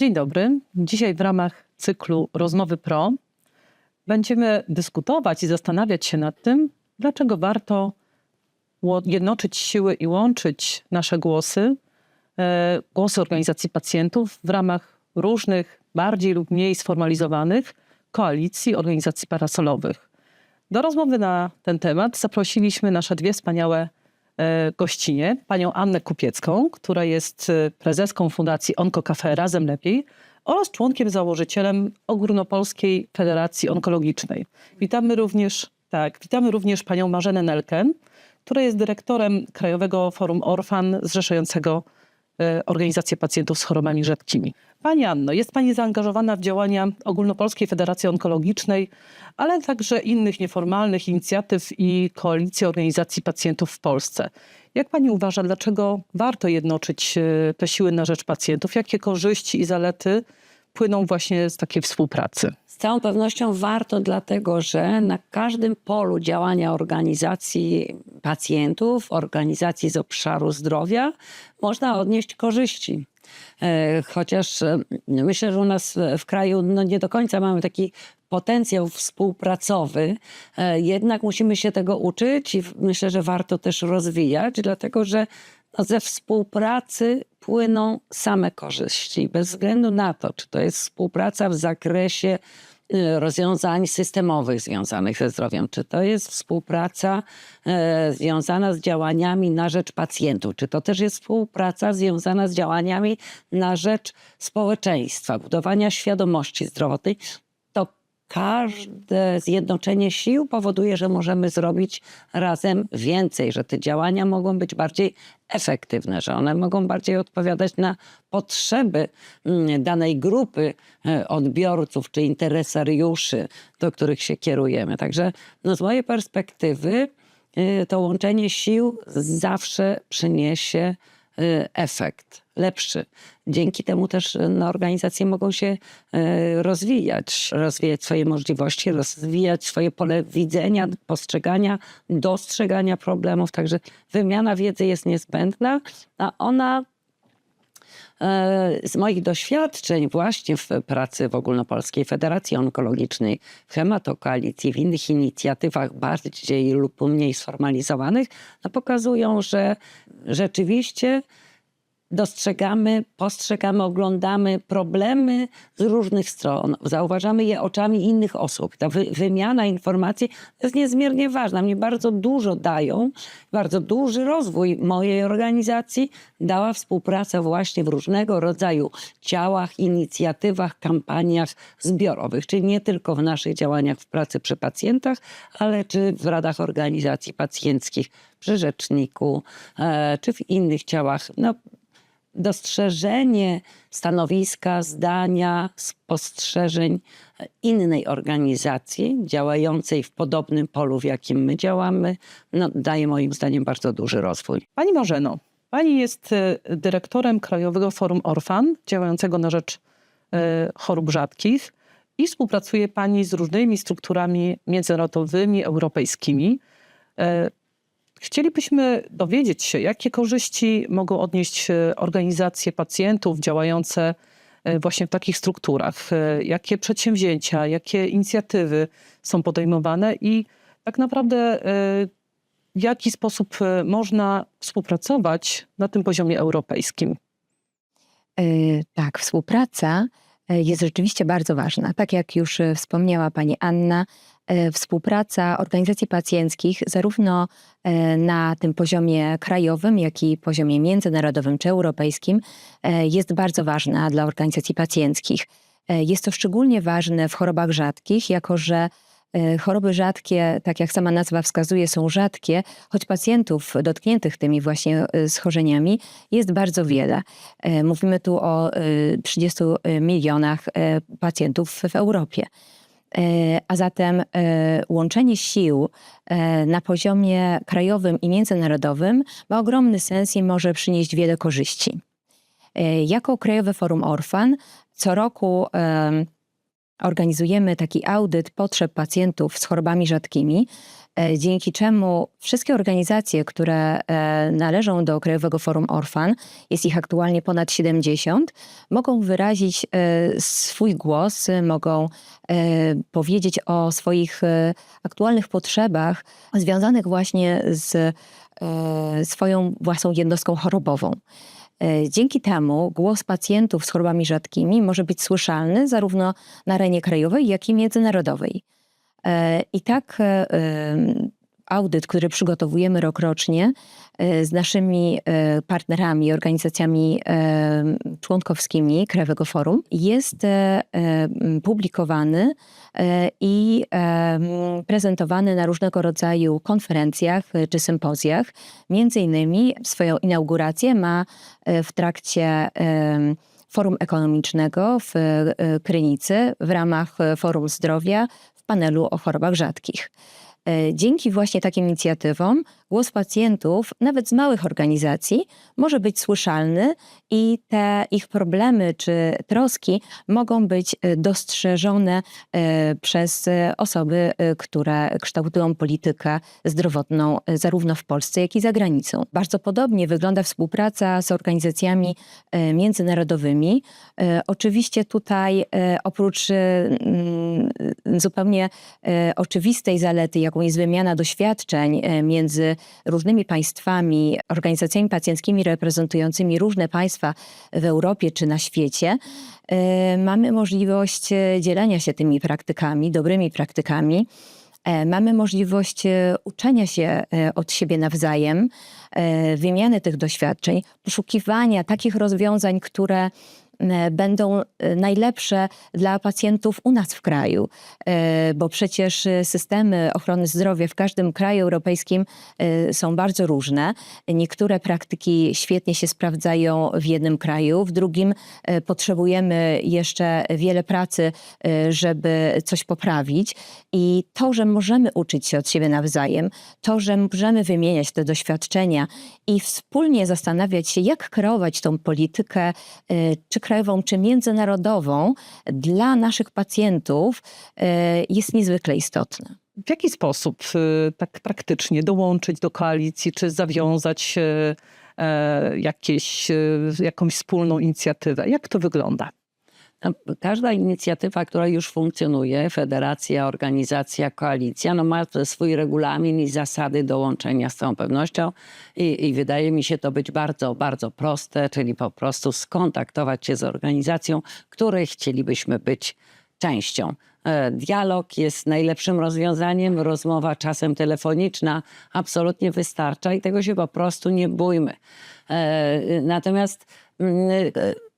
Dzień dobry. Dzisiaj w ramach cyklu Rozmowy Pro będziemy dyskutować i zastanawiać się nad tym, dlaczego warto jednoczyć siły i łączyć nasze głosy, e, głosy organizacji pacjentów w ramach różnych, bardziej lub mniej sformalizowanych koalicji organizacji parasolowych. Do rozmowy na ten temat zaprosiliśmy nasze dwie wspaniałe gościnie, panią Annę Kupiecką, która jest e, prezeską Fundacji Onko Cafe Razem Lepiej oraz członkiem założycielem Ogólnopolskiej Federacji Onkologicznej. Witamy również, tak, witamy również panią Marzenę Nelken, która jest dyrektorem Krajowego Forum Orfan zrzeszającego e, organizację pacjentów z chorobami rzadkimi. Pani Anno, jest Pani zaangażowana w działania Ogólnopolskiej Federacji Onkologicznej, ale także innych nieformalnych inicjatyw i koalicji organizacji pacjentów w Polsce. Jak Pani uważa, dlaczego warto jednoczyć e, te siły na rzecz pacjentów? Jakie korzyści i zalety płyną właśnie z takiej współpracy? Z całą pewnością warto, dlatego że na każdym polu działania organizacji pacjentów, organizacji z obszaru zdrowia można odnieść korzyści. E, Chociaż e, myślę, że u nas w kraju no nie do końca mamy taki potencjał współpracowy, e, jednak musimy się tego uczyć i myślę, że warto też rozwijać, dlatego że no ze współpracy płyną same korzyści, bez względu na to, czy to jest współpraca w zakresie y, rozwiązań systemowych związanych ze zdrowiem, czy to jest współpraca e, związana z działaniami na rzecz pacjentów, czy to też jest współpraca związana z działaniami na rzecz społeczeństwa, budowania świadomości zdrowotnej, każde zjednoczenie sił powoduje, że możemy zrobić razem więcej, że te działania mogą być bardziej efektywne, że one mogą bardziej odpowiadać na potrzeby mm, danej grupy e, odbiorców czy interesariuszy, do których się kierujemy. Także no, z mojej perspektywy y, to łączenie sił zawsze przyniesie efekt lepszy. Dzięki temu też y, no, organizacje mogą się y, rozwijać, rozwijać swoje możliwości, rozwijać swoje pole widzenia, postrzegania, dostrzegania problemów. Także wymiana wiedzy jest niezbędna, a ona z moich doświadczeń właśnie w pracy w Ogólnopolskiej Federacji Onkologicznej, w hematokoalicji, w innych inicjatywach bardziej lub mniej sformalizowanych, no pokazują, że rzeczywiście dostrzegamy, postrzegamy, oglądamy problemy z różnych stron. Zauważamy je oczami innych osób. Ta wy, wymiana informacji jest niezmiernie ważna. Mnie bardzo dużo dają, bardzo duży rozwój mojej organizacji dała współpraca właśnie w różnego rodzaju ciałach, inicjatywach, kampaniach zbiorowych, czyli nie tylko w naszych działaniach w pracy przy pacjentach, ale czy w radach organizacji pacjenckich, przy rzeczniku, e, czy w innych ciałach. No, dostrzeżenie stanowiska, zdania, spostrzeżeń innej organizacji działającej w podobnym polu, w jakim my działamy, no, daje moim zdaniem bardzo duży rozwój. Pani Marzeno, Pani jest e, dyrektorem Krajowego Forum Orfan, działającego na rzecz e, chorób rzadkich i współpracuje Pani z różnymi strukturami międzynarodowymi, europejskimi. Chcielibyśmy dowiedzieć się, jakie korzyści mogą odnieść e, organizacje pacjentów działające e, właśnie w takich strukturach, e, jakie przedsięwzięcia, jakie inicjatywy są podejmowane i tak naprawdę w jaki sposób można współpracować na tym poziomie europejskim. Tak, współpraca jest rzeczywiście bardzo ważna. Tak jak już e, wspomniała pani Anna, e, współpraca organizacji pacjenckich zarówno e, na tym poziomie krajowym, jak i poziomie międzynarodowym czy europejskim e, jest bardzo ważna dla organizacji pacjenckich. E, Jest to szczególnie ważne w chorobach rzadkich, jako że e, choroby rzadkie, tak jak sama nazwa wskazuje, są rzadkie, choć pacjentów dotkniętych tymi właśnie e, schorzeniami jest bardzo wiele. E, Mówimy tu o e, 30 milionach e, pacjentów w Europie. E, A zatem e, łączenie sił e, na poziomie krajowym i międzynarodowym ma ogromny sens i może przynieść wiele korzyści. E, Jako Krajowe Forum Orfan co roku organizujemy taki audyt potrzeb pacjentów z chorobami rzadkimi, e, dzięki czemu wszystkie organizacje, które e, należą do Krajowego Forum Orfan, jest ich aktualnie ponad 70, mogą wyrazić e, swój głos, mogą powiedzieć o swoich aktualnych potrzebach związanych właśnie z swoją własną jednostką chorobową. E, Dzięki temu głos pacjentów z chorobami rzadkimi może być słyszalny zarówno na arenie krajowej, jak i międzynarodowej. E, I tak e, audyt, który przygotowujemy rokrocznie e, z naszymi e, partnerami, organizacjami e, członkowskimi Krajowego Forum, jest publikowany i prezentowany na różnego rodzaju konferencjach czy sympozjach. Między innymi swoją inaugurację ma w trakcie Forum Ekonomicznego w Krynicy w ramach Forum Zdrowia w panelu o chorobach rzadkich. E, Dzięki właśnie takim inicjatywom głos pacjentów, nawet z małych organizacji, może być słyszalny i te ich problemy czy troski mogą być e, dostrzeżone e, przez e, osoby, które kształtują politykę zdrowotną zarówno w Polsce, jak i za granicą. Bardzo podobnie wygląda współpraca z organizacjami międzynarodowymi. Oczywiście tutaj oprócz mm, zupełnie oczywistej zalety, jaką jest wymiana doświadczeń między różnymi państwami, organizacjami pacjenckimi reprezentującymi różne państwa w Europie czy na świecie, e, mamy możliwość e, dzielenia się tymi praktykami, dobrymi praktykami. E, Mamy możliwość e, uczenia się od siebie nawzajem, wymiany tych doświadczeń, poszukiwania takich rozwiązań, które będą e, najlepsze dla pacjentów u nas w kraju, E, bo przecież e, systemy ochrony zdrowia w każdym kraju europejskim e, są bardzo różne. Niektóre praktyki świetnie się sprawdzają w jednym kraju, w drugim e, potrzebujemy jeszcze wiele pracy, e, żeby coś poprawić. I to, że możemy uczyć się od siebie nawzajem, to, że możemy wymieniać te doświadczenia i wspólnie zastanawiać się, jak kreować tą politykę, e, czy krajową, czy międzynarodową dla naszych pacjentów, e, jest niezwykle istotne. W jaki sposób y, tak praktycznie dołączyć do koalicji, czy zawiązać e, jakieś, jakąś wspólną inicjatywę? Jak to wygląda? Każda inicjatywa, która już funkcjonuje, federacja, organizacja, koalicja, no ma swój regulamin i zasady dołączenia z całą pewnością. I, I wydaje mi się to być bardzo, bardzo proste, czyli po prostu skontaktować się z organizacją, której chcielibyśmy być częścią. E, Dialog jest najlepszym rozwiązaniem, rozmowa czasem telefoniczna absolutnie wystarcza i tego się po prostu nie bójmy. E, Natomiast mm, e,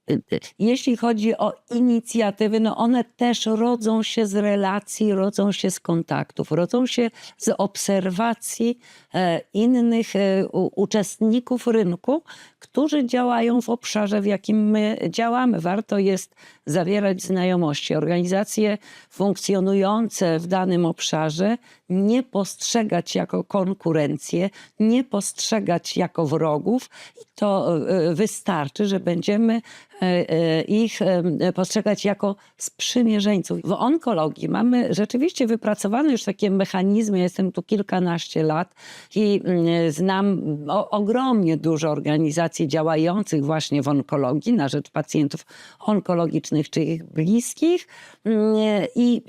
jeśli chodzi o inicjatywy, no one też rodzą się z relacji, rodzą się z kontaktów, rodzą się z obserwacji e, innych e, uczestników rynku, którzy działają w obszarze, w jakim my działamy. Warto jest zawierać znajomości. Organizacje funkcjonujące w danym obszarze nie postrzegać jako konkurencję, nie postrzegać jako wrogów i to e, wystarczy, że będziemy e, e, ich e, postrzegać jako sprzymierzeńców. W onkologii mamy rzeczywiście wypracowane już takie mechanizmy. Jestem tu kilkanaście lat i mm, znam ogromnie dużo organizacji działających właśnie w onkologii na rzecz pacjentów onkologicznych czy ich bliskich Mm, i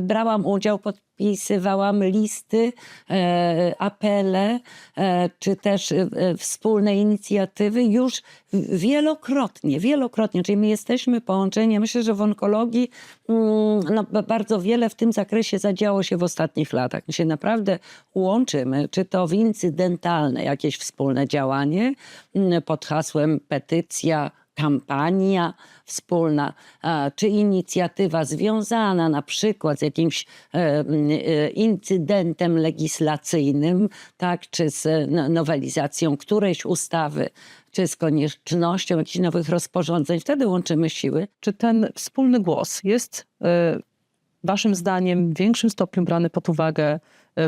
brałam udział pod podpisywałam listy, e, apele, e, czy też e, wspólne inicjatywy już wielokrotnie, wielokrotnie. Czyli my jesteśmy połączeni. Myślę, że w onkologii mm, no, ba- bardzo wiele w tym zakresie zadziało się w ostatnich latach. My się naprawdę łączymy, czy to w incydentalne jakieś wspólne działanie mm, pod hasłem petycja, kampania wspólna, czy inicjatywa związana na przykład z jakimś e, e, incydentem legislacyjnym, tak, czy z no, nowelizacją którejś ustawy, czy z koniecznością jakichś nowych rozporządzeń. Wtedy łączymy siły. Czy ten wspólny głos jest y, waszym zdaniem w większym stopniu brany pod uwagę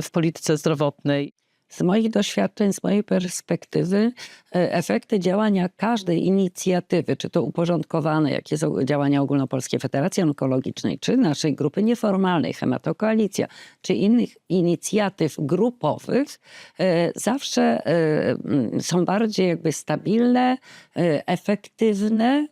w polityce zdrowotnej? Z moich doświadczeń, z mojej perspektywy, e, efekty działania każdej inicjatywy, czy to uporządkowane, jakie są działania Ogólnopolskiej Federacji Onkologicznej, czy naszej grupy nieformalnej, Hematokoalicja, czy innych inicjatyw grupowych, e, zawsze e, są bardziej jakby stabilne, efektywne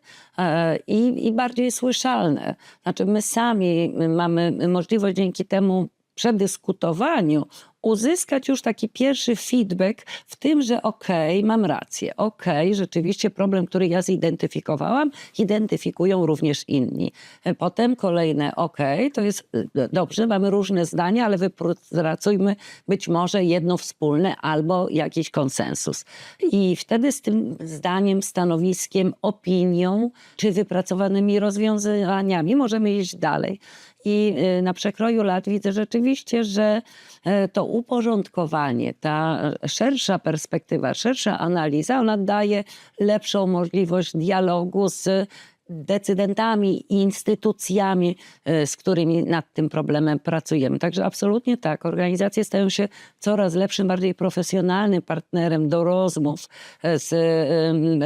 i, i bardziej słyszalne. Znaczy my sami mamy możliwość dzięki temu przedyskutowaniu uzyskać już taki pierwszy feedback w tym, że okej, mam rację, okej, rzeczywiście problem, który ja zidentyfikowałam, identyfikują również inni. E, Potem kolejne okej, to jest e, dobrze, mamy różne zdania, ale wypracujmy być może jedno wspólne albo jakiś konsensus. I wtedy z tym zdaniem, stanowiskiem, opinią czy wypracowanymi rozwiązaniami możemy iść dalej. I y, na przekroju lat widzę rzeczywiście, że e, to uporządkowanie, ta szersza perspektywa, szersza analiza, ona daje lepszą możliwość dialogu z decydentami i instytucjami, e, z którymi nad tym problemem pracujemy. Także absolutnie tak. Organizacje stają się coraz lepszym, bardziej profesjonalnym partnerem do rozmów e, z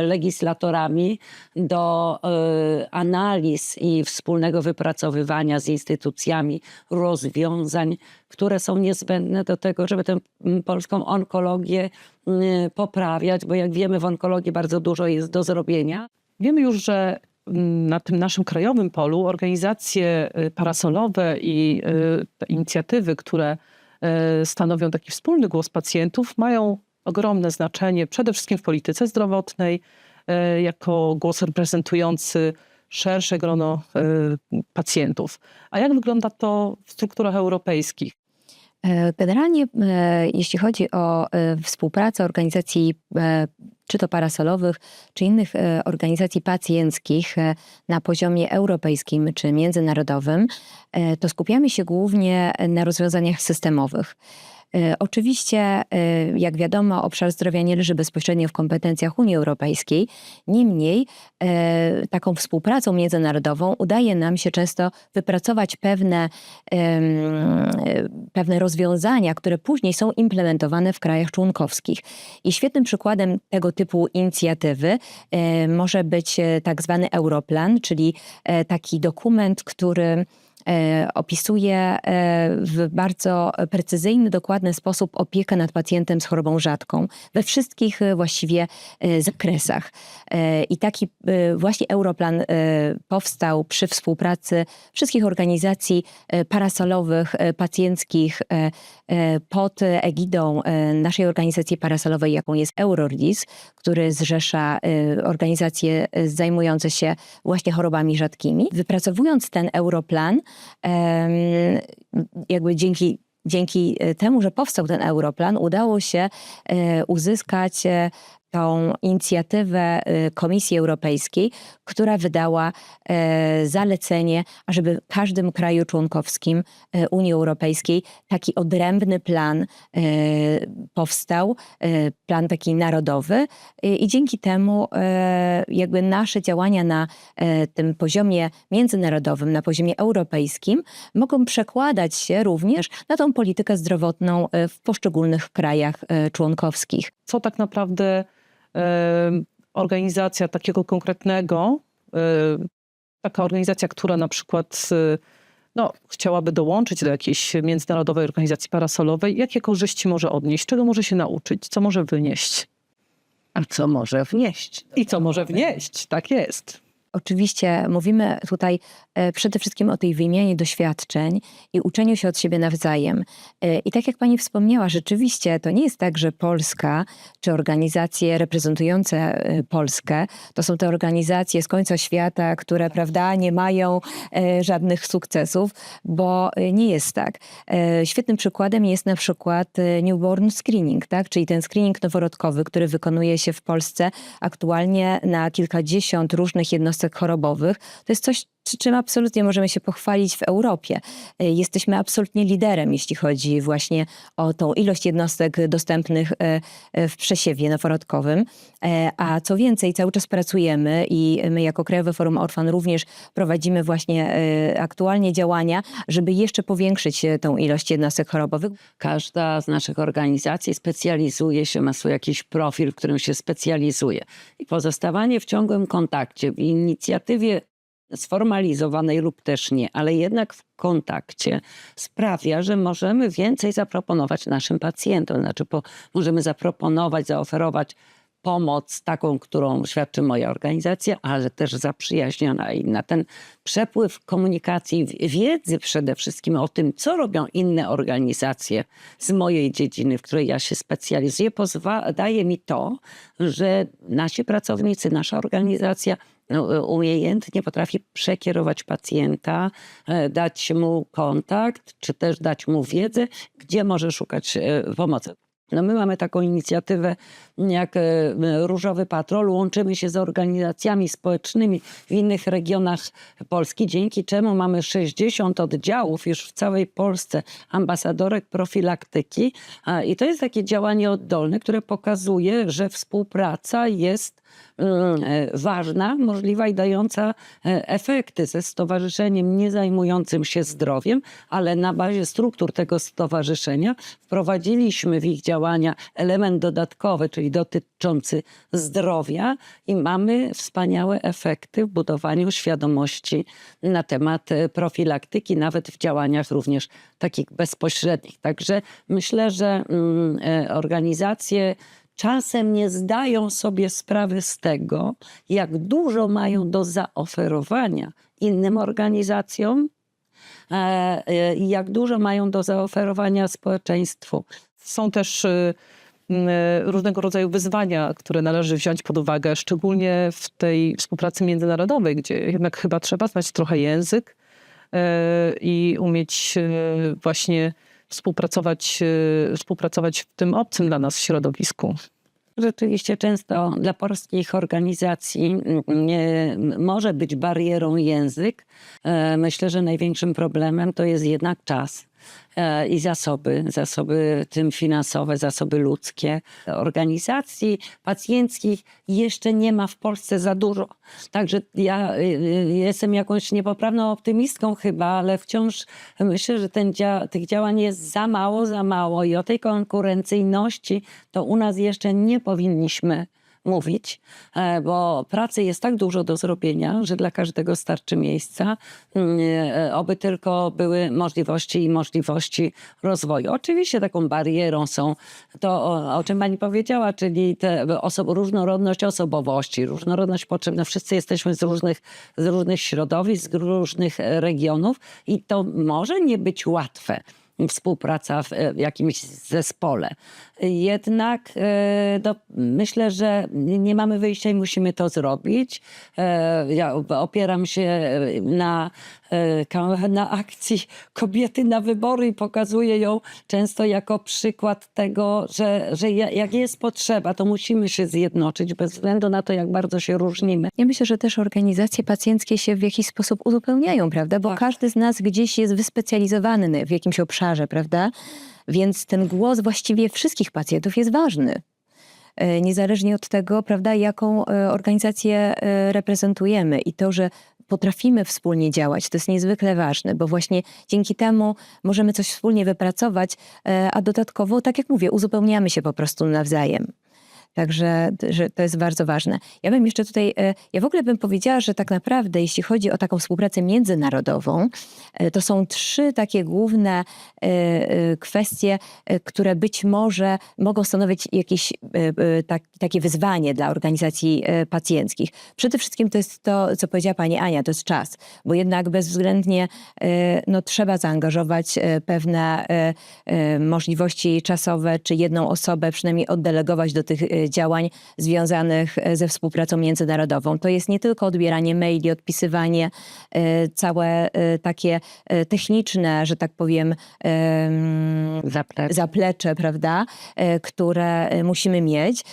legislatorami, do e, analiz i wspólnego wypracowywania z instytucjami rozwiązań, które są niezbędne do tego, żeby tę polską onkologię poprawiać, bo jak wiemy w onkologii bardzo dużo jest do zrobienia. Wiemy już, że na tym naszym krajowym polu organizacje y, parasolowe i y, te inicjatywy, które y, stanowią taki wspólny głos pacjentów, mają ogromne znaczenie przede wszystkim w polityce zdrowotnej, y, jako głos reprezentujący szersze grono y, pacjentów. A jak wygląda to w strukturach europejskich? E, Generalnie, e, jeśli chodzi o e, współpracę organizacji, czy to parasolowych, czy innych e, organizacji pacjenckich e, na poziomie europejskim czy międzynarodowym, e, to skupiamy się głównie na rozwiązaniach systemowych. E, Oczywiście, e, jak wiadomo, obszar zdrowia nie leży bezpośrednio w kompetencjach Unii Europejskiej. Niemniej, e, taką współpracą międzynarodową udaje nam się często wypracować pewne, pewne rozwiązania, które później są implementowane w krajach członkowskich. I świetnym przykładem tego typu inicjatywy może być tak zwany Europlan, czyli taki dokument, który opisuje e, w bardzo precyzyjny, dokładny sposób opiekę nad pacjentem z chorobą rzadką we wszystkich e, właściwie e, zakresach. E, I taki e, właśnie Europlan e, powstał przy współpracy wszystkich organizacji e, parasolowych, e, pacjenckich e, e, pod egidą e, naszej organizacji parasolowej, jaką jest Eurordis, który zrzesza e, organizacje e, zajmujące się właśnie chorobami rzadkimi. Wypracowując ten Europlan, jakby dzięki Dzięki e, temu, że powstał ten Europlan, udało się e, uzyskać e, tą inicjatywę e, Komisji Europejskiej, która wydała e, zalecenie, ażeby w każdym kraju członkowskim e, Unii Europejskiej taki odrębny plan e, powstał, plan taki narodowy i dzięki temu jakby nasze działania na tym poziomie międzynarodowym, na poziomie europejskim mogą przekładać się również na tą politykę zdrowotną w poszczególnych krajach członkowskich. Co tak naprawdę organizacja takiego konkretnego, taka organizacja, która na przykład e, no, chciałaby dołączyć do jakiejś międzynarodowej organizacji parasolowej, jakie korzyści może odnieść, czego może się nauczyć, co może wynieść A co może wnieść? i co może wnieść. Tak jest. Oczywiście mówimy tutaj e, przede wszystkim o tej wymianie doświadczeń i uczeniu się od siebie nawzajem. E, I tak jak pani wspomniała, rzeczywiście to nie jest tak, że Polska czy organizacje reprezentujące e, Polskę to są te organizacje z końca świata, które prawda, nie mają żadnych sukcesów, bo nie jest tak. Świetnym przykładem jest na przykład newborn screening, tak? czyli ten screening noworodkowy, który wykonuje się w Polsce aktualnie na kilkadziesiąt różnych jednostek chorobowych. To jest coś czym absolutnie możemy się pochwalić w Europie. E, Jesteśmy absolutnie liderem, jeśli chodzi właśnie o tą ilość jednostek dostępnych e, e, w przesiewie noworodkowym. A co więcej, cały czas pracujemy i my jako Krajowe Forum Orfan również prowadzimy właśnie aktualnie działania, żeby jeszcze powiększyć tą ilość jednostek chorobowych. Każda z naszych organizacji specjalizuje się, ma swój jakiś profil, w którym się specjalizuje. I pozostawanie w ciągłym kontakcie, w inicjatywie sformalizowanej lub też nie, ale jednak w kontakcie sprawia, że możemy więcej zaproponować naszym pacjentom. Znaczy, po, możemy zaproponować, zaoferować pomoc taką, którą świadczy moja organizacja, ale też zaprzyjaźniona inna. Ten przepływ komunikacji, wiedzy przede wszystkim o tym, co robią inne organizacje z mojej dziedziny, w której ja się specjalizuję, daje mi to, że nasi pracownicy, nasza organizacja umiejętnie potrafi przekierować pacjenta, e, dać mu kontakt, czy też dać mu wiedzę, gdzie może szukać e, pomocy. No my mamy taką inicjatywę jak e, Różowy Patrol. Łączymy się z organizacjami społecznymi w innych regionach Polski, dzięki czemu mamy 60 oddziałów już w całej Polsce ambasadorek profilaktyki. I to jest takie działanie oddolne, które pokazuje, że współpraca jest e, ważna, możliwa i dająca e, efekty ze stowarzyszeniem nie zajmującym się zdrowiem, ale na bazie struktur tego stowarzyszenia wprowadziliśmy w ich działania element dodatkowy, czyli dotyczący zdrowia i mamy wspaniałe efekty w budowaniu świadomości na temat e, profilaktyki, nawet w działaniach również takich bezpośrednich. Także myślę, że mm, e, organizacje czasem nie zdają sobie sprawy z tego, jak dużo mają do zaoferowania innym organizacjom e, e, i jak dużo mają do zaoferowania społeczeństwu. Są też y, y, różnego rodzaju wyzwania, które należy wziąć pod uwagę, szczególnie w tej współpracy międzynarodowej, gdzie jednak chyba trzeba znać trochę język i umieć y, właśnie współpracować, y, współpracować w tym obcym dla nas środowisku. Rzeczywiście często dla polskich organizacji mm, może być barierą język. E, Myślę, że największym problemem to jest jednak czas i zasoby, zasoby tym finansowe, zasoby ludzkie. Organizacji pacjenckich jeszcze nie ma w Polsce za dużo. Także ja y, y, jestem jakąś niepoprawną optymistką chyba, ale wciąż myślę, że ten dzia tych działań jest za mało, za mało i o tej konkurencyjności to u nas jeszcze nie powinniśmy mówić, e, bo pracy jest tak dużo do zrobienia, że dla każdego starczy miejsca, Mm, e, oby tylko były możliwości i możliwości rozwoju. Oczywiście taką barierą są to, o, czym pani powiedziała, czyli te osob, różnorodność osobowości, różnorodność potrzeb. Wszyscy jesteśmy z różnych, z różnych środowisk, z różnych regionów i to może nie być łatwe współpraca w e, jakimś zespole. Jednak e, no, myślę, że nie mamy wyjścia i musimy to zrobić. E, Ja opieram się na, e, ka- na akcji Kobiety na wybory i pokazuję ją często jako przykład tego, że, że ja- jak jest potrzeba, to musimy się zjednoczyć bez względu na to, jak bardzo się różnimy. Ja myślę, że też organizacje pacjenckie się w jakiś sposób uzupełniają, prawda? Bo Tak. każdy z nas gdzieś jest wyspecjalizowany w jakimś obszarze, prawda? Więc ten głos właściwie wszystkich pacjentów jest ważny. E, Niezależnie od tego, prawda, jaką e, organizację e, reprezentujemy i to, że potrafimy wspólnie działać, to jest niezwykle ważne, bo właśnie dzięki temu możemy coś wspólnie wypracować, a dodatkowo, tak jak mówię, uzupełniamy się po prostu nawzajem. Także że to jest bardzo ważne. Ja bym jeszcze tutaj, e, ja w ogóle bym powiedziała, że tak naprawdę, jeśli chodzi o taką współpracę międzynarodową, e, to są trzy takie główne e, kwestie, które być może mogą stanowić jakieś tak, takie wyzwanie dla organizacji pacjenckich. Przede wszystkim to jest to, co powiedziała pani Ania, to jest czas, bo jednak bezwzględnie no, trzeba zaangażować pewne możliwości czasowe, czy jedną osobę przynajmniej oddelegować do tych działań związanych e, ze współpracą międzynarodową. To jest nie tylko odbieranie maili, odpisywanie, e, całe e, takie techniczne, że tak powiem, em, Zaplecze. zaplecze, prawda, które musimy mieć,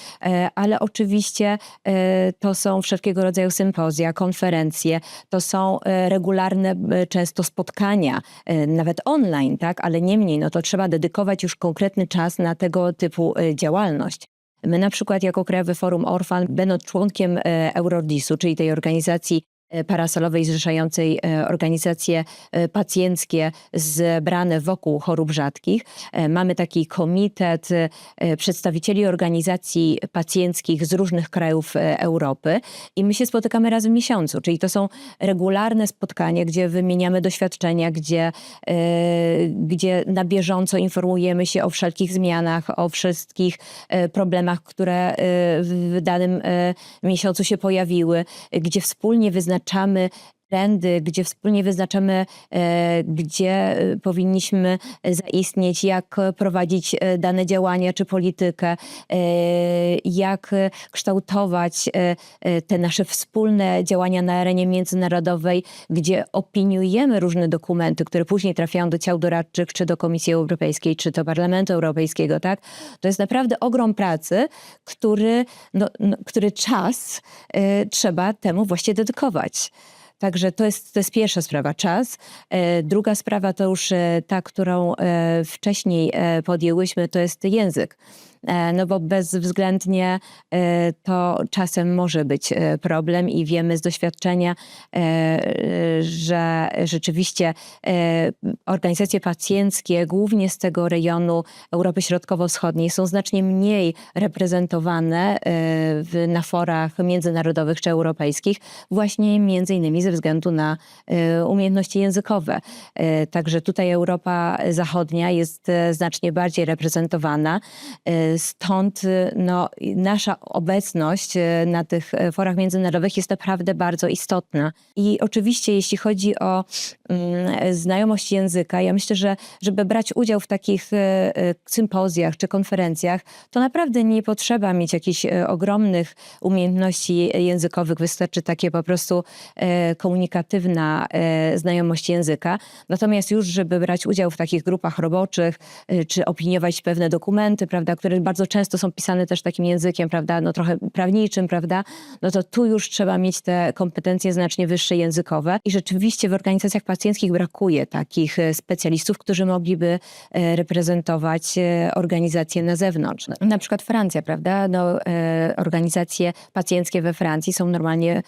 ale oczywiście to są wszelkiego rodzaju sympozja, konferencje, to są regularne często spotkania, nawet online, tak, ale niemniej, no to trzeba dedykować już konkretny czas na tego typu działalność. My na przykład jako Krajowy Forum Orfan, będąc członkiem e, Eurodisu, czyli tej organizacji parasolowej zrzeszającej e, organizacje e, pacjenckie zebrane wokół chorób rzadkich. E, Mamy taki komitet e, przedstawicieli organizacji pacjenckich z różnych krajów e, Europy i my się spotykamy raz w miesiącu, czyli to są regularne spotkania, gdzie wymieniamy doświadczenia, gdzie, e, gdzie na bieżąco informujemy się o wszelkich zmianach, o wszystkich e, problemach, które e, w danym e, miesiącu się pojawiły, gdzie wspólnie wyznaczamy wyznaczamy trendy, gdzie wspólnie wyznaczamy, e, gdzie e, powinniśmy zaistnieć, jak prowadzić e, dane działania czy politykę, jak kształtować te nasze wspólne działania na arenie międzynarodowej, gdzie opiniujemy różne dokumenty, które później trafiają do ciał doradczych, czy do Komisji Europejskiej, czy do Parlamentu Europejskiego, tak? To jest naprawdę ogrom pracy, który, no, no, który czas e, trzeba temu właśnie dedykować. Także to jest, to jest pierwsza sprawa, czas. E, Druga sprawa to już e, ta, którą e, wcześniej podjęłyśmy, to jest język. E, No bo bezwzględnie e, to czasem może być e, problem i wiemy z doświadczenia, że rzeczywiście organizacje pacjenckie, głównie z tego rejonu Europy Środkowo-Wschodniej, są znacznie mniej reprezentowane w, na forach międzynarodowych czy europejskich, właśnie między innymi ze względu na umiejętności językowe. Także tutaj Europa Zachodnia jest znacznie bardziej reprezentowana. Stąd no, nasza obecność e, na tych e, forach międzynarodowych jest naprawdę bardzo istotna. I oczywiście, jeśli chodzi o mm, znajomość języka, ja myślę, że żeby brać udział w takich e, sympozjach czy konferencjach, to naprawdę nie potrzeba mieć jakichś ogromnych umiejętności językowych. Wystarczy takie po prostu komunikatywna znajomość języka. Natomiast już, żeby brać udział w takich grupach roboczych, czy opiniować pewne dokumenty, prawda, które bardzo często są pisane też takim językiem, prawda, no trochę prawniczym, prawda, no to tu już trzeba mieć te kompetencje znacznie wyższe językowe. I rzeczywiście w organizacjach pacjenckich brakuje takich e, specjalistów, którzy mogliby e, reprezentować e, organizacje na zewnątrz. Na przykład Francja, prawda, no, organizacje pacjenckie we Francji są normalnie,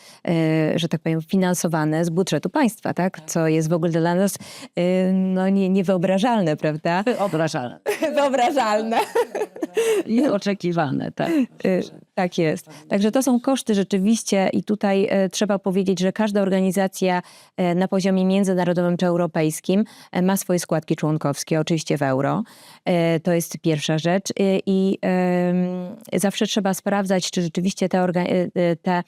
że tak powiem, finansowane z budżetu państwa, tak, co jest w ogóle dla nas no, nie, niewyobrażalne, prawda? Wyobrażalne. Wyobrażalne. I oczekiwane, tak. Y, Tak jest. Także to są koszty rzeczywiście i tutaj e, trzeba powiedzieć, że każda organizacja e, na poziomie międzynarodowym czy europejskim e, ma swoje składki członkowskie, oczywiście w euro. To jest pierwsza rzecz. I zawsze trzeba sprawdzać, czy rzeczywiście te, te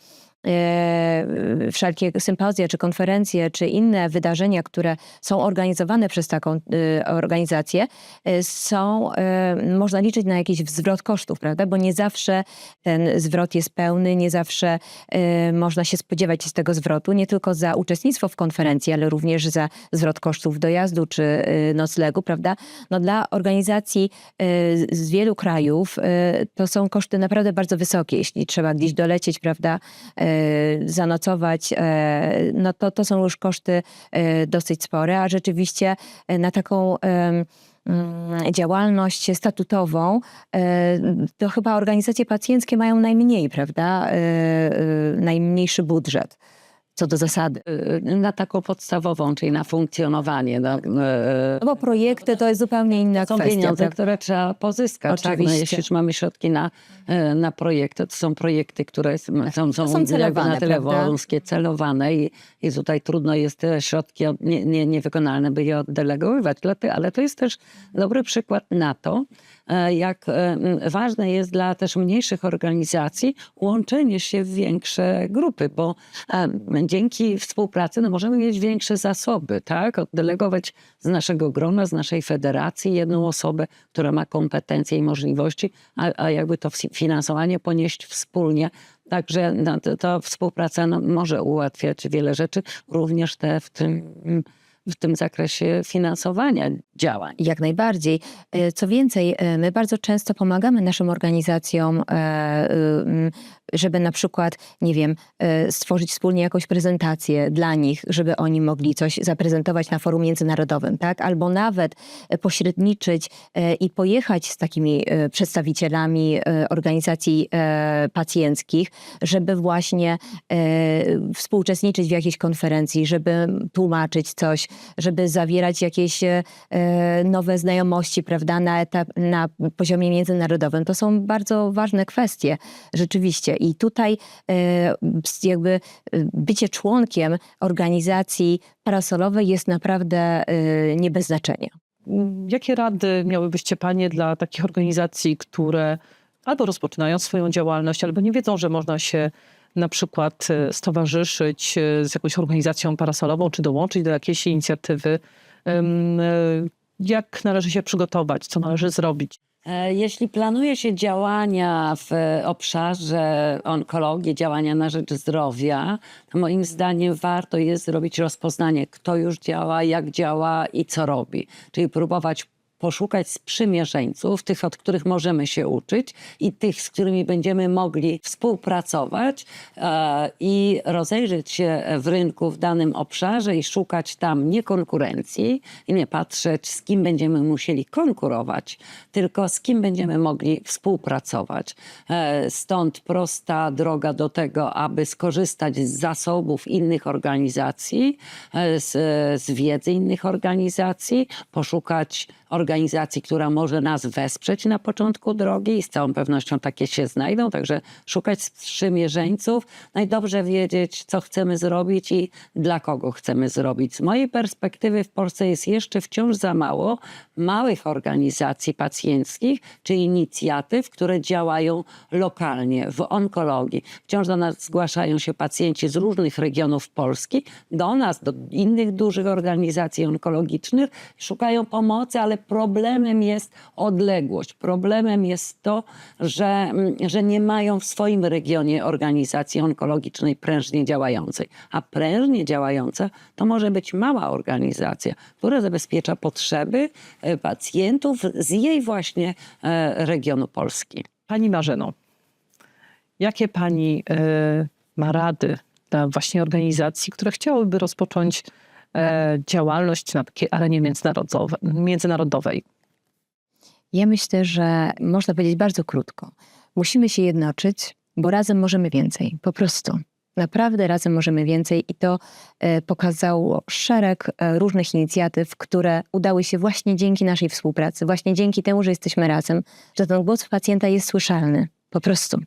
wszelkie sympozje, czy konferencje, czy inne wydarzenia, które są organizowane przez taką e, organizację, e, są, e, można liczyć na jakiś zwrot kosztów, prawda? Bo nie zawsze ten zwrot jest pełny, nie zawsze e, można się spodziewać z tego zwrotu, nie tylko za uczestnictwo w konferencji, ale również za zwrot kosztów dojazdu czy e, noclegu, prawda? No dla organizacji e, z wielu krajów e, to są koszty naprawdę bardzo wysokie, jeśli trzeba gdzieś dolecieć, prawda? E, Zanocować, e, no to, to są już koszty e, dosyć spore, a rzeczywiście na taką mm, działalność statutową, to chyba organizacje pacjenckie mają najmniej, prawda? Najmniejszy budżet co do zasady. Y, Na taką podstawową, czyli na funkcjonowanie. No, y, No bo projekty to jest zupełnie inna są kwestia. pieniądze, prawda? które trzeba pozyskać. Tak? No, jeśli już mamy środki na, y, na projekty, to są projekty, które są, są, są, są celowane, na tyle wąskie, celowane i, i tutaj trudno jest te środki od, nie, nie, niewykonalne, by je oddelegowywać. Ale to jest też dobry przykład na to, jak e, ważne jest dla też mniejszych organizacji łączenie się w większe grupy, bo e, dzięki współpracy no, możemy mieć większe zasoby, tak? Oddelegować z naszego grona, z naszej federacji jedną osobę, która ma kompetencje i możliwości, a, a jakby to fi- finansowanie ponieść wspólnie. Także no, to współpraca no, może ułatwiać wiele rzeczy, również te w tym, w tym zakresie finansowania działań. Jak najbardziej. E, Co więcej, e, my bardzo często pomagamy naszym organizacjom, e, ym, żeby na przykład, nie wiem, stworzyć wspólnie jakąś prezentację dla nich, żeby oni mogli coś zaprezentować na forum międzynarodowym, tak? Albo nawet pośredniczyć i pojechać z takimi przedstawicielami organizacji pacjenckich, żeby właśnie współuczestniczyć w jakiejś konferencji, żeby tłumaczyć coś, żeby zawierać jakieś e, nowe znajomości, prawda, na, etap, na poziomie międzynarodowym. To są bardzo ważne kwestie, rzeczywiście. I tutaj e, jakby e, bycie członkiem organizacji parasolowej jest naprawdę nie bez znaczenia. Jakie rady miałybyście Panie dla takich organizacji, które albo rozpoczynają swoją działalność, albo nie wiedzą, że można się na przykład e, stowarzyszyć e, z jakąś organizacją parasolową, czy dołączyć do jakiejś inicjatywy? E, Jak należy się przygotować? Co należy zrobić? Jeśli planuje się działania w obszarze onkologii, działania na rzecz zdrowia, to moim zdaniem warto jest zrobić rozpoznanie, kto już działa, jak działa i co robi. Czyli próbować poszukać sprzymierzeńców, tych, od których możemy się uczyć i tych, z którymi będziemy mogli współpracować e, i rozejrzeć się w rynku w danym obszarze i szukać tam nie konkurencji i nie patrzeć, z kim będziemy musieli konkurować, tylko z kim będziemy mogli współpracować. E, Stąd prosta droga do tego, aby skorzystać z zasobów innych organizacji, e, z, z wiedzy innych organizacji, poszukać organizacji, która może nas wesprzeć na początku drogi i z całą pewnością takie się znajdą, także szukać sprzymierzeńców, no wiedzieć, co chcemy zrobić i dla kogo chcemy zrobić. Z mojej perspektywy w Polsce jest jeszcze wciąż za mało małych organizacji pacjenckich czy inicjatyw, które działają lokalnie w onkologii. Wciąż do nas zgłaszają się pacjenci z różnych regionów Polski, do nas, do innych dużych organizacji onkologicznych, szukają pomocy, ale problemem jest odległość. Problemem jest to, że, mm, że nie mają w swoim regionie organizacji onkologicznej prężnie działającej. A prężnie działająca to może być mała organizacja, która zabezpiecza potrzeby e, pacjentów z jej właśnie e, regionu Polski. Pani Marzeno, jakie Pani e, ma rady dla właśnie organizacji, które chciałyby rozpocząć działalność na takiej arenie międzynarodowe, międzynarodowej? Ja myślę, że można powiedzieć bardzo krótko. Musimy się jednoczyć, bo razem możemy więcej. Po prostu. Naprawdę razem możemy więcej i to e, pokazało szereg e, różnych inicjatyw, które udały się właśnie dzięki naszej współpracy, właśnie dzięki temu, że jesteśmy razem, że ten głos pacjenta jest słyszalny. Po prostu.